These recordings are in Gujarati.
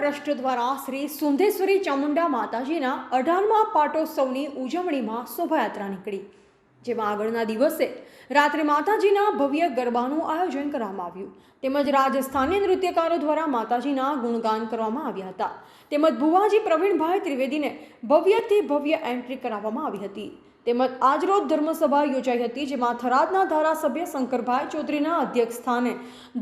ટ્રસ્ટ દ્વારા શ્રી સુંધેશ્વરી ચામુંડા માતાજીના અઢારમા પાટોત્સવની ઉજવણીમાં શોભાયાત્રા નીકળી, જેમાં આગળના દિવસે રાત્રે માતાજીના ભવ્ય ગરબાનું આયોજન કરવામાં આવ્યું. તેમજ રાજસ્થાની નૃત્યકારો દ્વારા માતાજીના ગુણગાન કરવામાં આવ્યા હતા. તેમજ ભુવાજી પ્રવીણભાઈ ત્રિવેદીને ભવ્યથી ભવ્ય એન્ટ્રી કરાવવામાં આવી હતી. તેમજ આજરોજ ધર્મસભા યોજાઈ હતી, જેમાં થરાદના ધારાસભ્ય શંકરભાઈ ચૌધરીના અધ્યક્ષ સ્થાને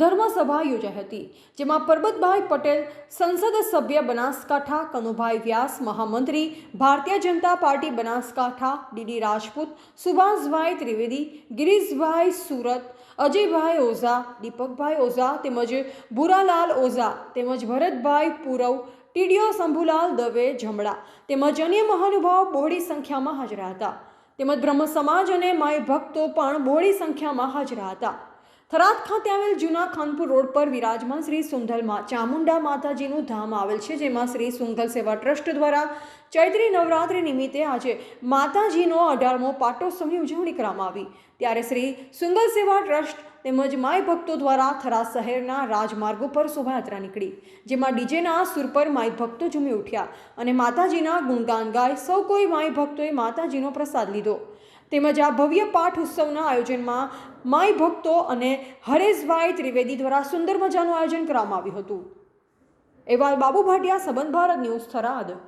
ધર્મસભા યોજાઈ હતી, જેમાં પરબતભાઈ પટેલ, સંસદ સભ્ય બનાસકાંઠા, કનુભાઈ વ્યાસ, મહામંત્રી, ભારતીય જનતા પાર્ટી બનાસકાંઠા, ડીડી રાજપૂત, સુભાષભાઈ ત્રિવેદી, ગિરીશભાઈ સુરત, અજયભાઈ ઓઝા, દીપકભાઈ ઓઝા તેમજ ભૂરાલાલ ઓઝા તેમજ ભરતભાઈ પૂરવ ટીડીઓ શંભુલાલ દવે જમડા તેમજ અન્ય મહાનુભાવ બહોળી સંખ્યામાં હાજર હતા તેમજ બ્રહ્મ સમાજ અને માય ભક્તો પણ બહોળી સંખ્યામાં હાજર હતા થરાદ ખાતે આવેલ જૂના ખાનપુર રોડ પર વિરાજમાન શ્રી સુંધલમાં ચામુંડા માતાજીનું ધામ આવેલ છે, જેમાં શ્રી સુંધલ સેવા ટ્રસ્ટ દ્વારા ચૈત્રી નવરાત્રિ નિમિત્તે આજે માતાજીનો અઢારમો પાટોત્સવની ઉજવણી કરવામાં આવી. ત્યારે શ્રી સુંગલ સેવા ટ્રસ્ટ તેમજ માય ભક્તો દ્વારા થરાદ શહેરના રાજમાર્ગો પર શોભાયાત્રા નીકળી, જેમાં ડીજેના સુર પર માય ભક્તો ઝૂમી ઉઠ્યા અને માતાજીના ગુણગાન ગાય સૌ કોઈ માય ભક્તોએ માતાજીનો પ્રસાદ લીધો. તેમજ આ ભવ્ય પાઠ ઉત્સવના આયોજનમાં માય ભક્તો અને હરેશભાઈ ત્રિવેદી દ્વારા સુંદર મજાનું આયોજન કરવામાં આવ્યું હતું. એવા બાબુ ભાટિયા, સંબંધ ભારત ન્યૂઝ થરાદ.